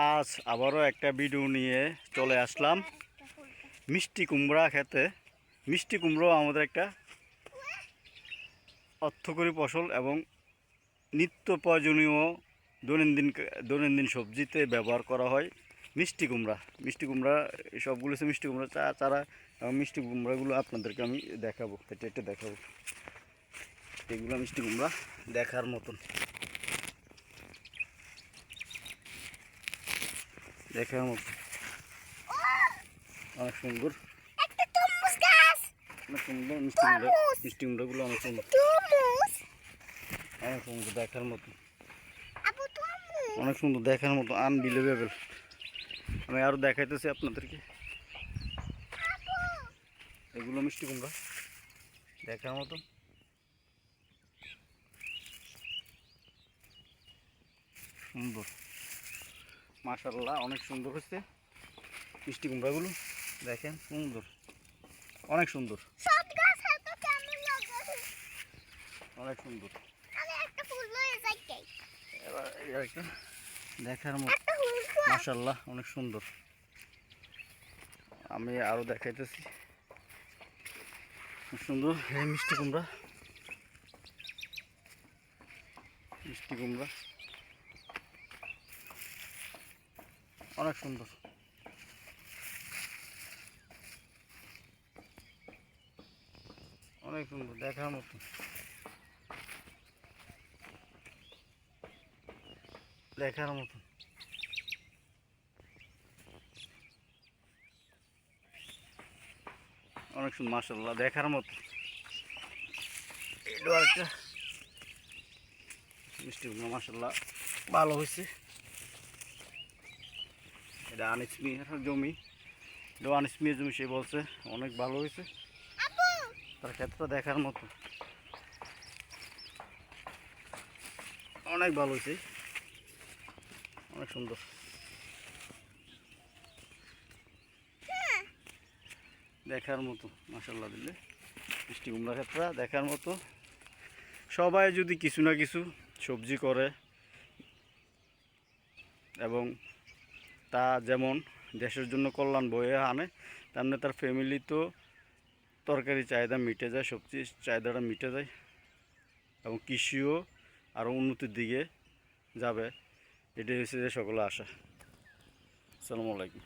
আজ আবারও একটা ভিডিও নিয়ে চলে আসলাম। মিষ্টি কুমড়া খেতে। মিষ্টি কুমড়ো আমাদের একটা অর্থকরী ফসল এবং নিত্য প্রয়োজনীয় দৈনন্দিন দৈনন্দিন সবজিতে ব্যবহার করা হয় মিষ্টি কুমড়া। মিষ্টি কুমড়া, সবগুলো হচ্ছে মিষ্টি কুমড়া চা চারা মিষ্টি কুমড়াগুলো আপনাদেরকে আমি দেখাবো। এটা এটা দেখাবো। এগুলো মিষ্টি কুমড়া দেখার মতন। দেখার মতো অনেক সুন্দর। অনেক সুন্দর মিষ্টি কুমড়া মিষ্টি কুমড়াগুলো অনেক সুন্দর। অনেক সুন্দর দেখার মতো। অনেক সুন্দর দেখার মতো আনবিলিভেবল আমি আরও দেখাইতেছি আপনাদেরকে। এগুলো মিষ্টি কুমড়া। দেখার মতো। সুন্দর। মাশাল্লাহ অনেক সুন্দর হচ্ছে মিষ্টি কুমড়াগুলো দেখেন সুন্দর। অনেক সুন্দর। অনেক সুন্দর। দেখার মতো। মাশাল্লাহ অনেক সুন্দর। আমি আরও দেখাইতেছি। সুন্দর। এই মিষ্টি কুমড়া। মিষ্টি কুমড়া। অনেক সুন্দর। অনেক সুন্দর, দেখার মতো। দেখার মতো। অনেক সুন্দর মাসাল্লাহ দেখার মতো। এটা মিষ্টি মাসাল্লাহ ভালো হয়েছে। এটা আনিস জমি। এটা আনিস মিয়ার জমি সে বলছে অনেক ভালো হয়েছে। তার ক্ষেত্রে দেখার মতো। অনেক ভালো হয়েছে। অনেক সুন্দর। দেখার মতো মাসাল্লাহ দিলে। মিষ্টি কুমড়া ক্ষেত্রা দেখার মতো। সবাই যদি কিছু না কিছু সবজি করে এবং তা যেমন দেশের জন্য কল্যাণ বয়ে আনে, তেমনি তার ফ্যামিলি তো তরকারি চাহিদা মিটে যায় সবজির চাহিদাটা মিটে যায় এবং কৃষিও আরও উন্নতির দিকে যাবে। এটাই হচ্ছে যে সকলে আশা। আসসালামু আলাইকুম।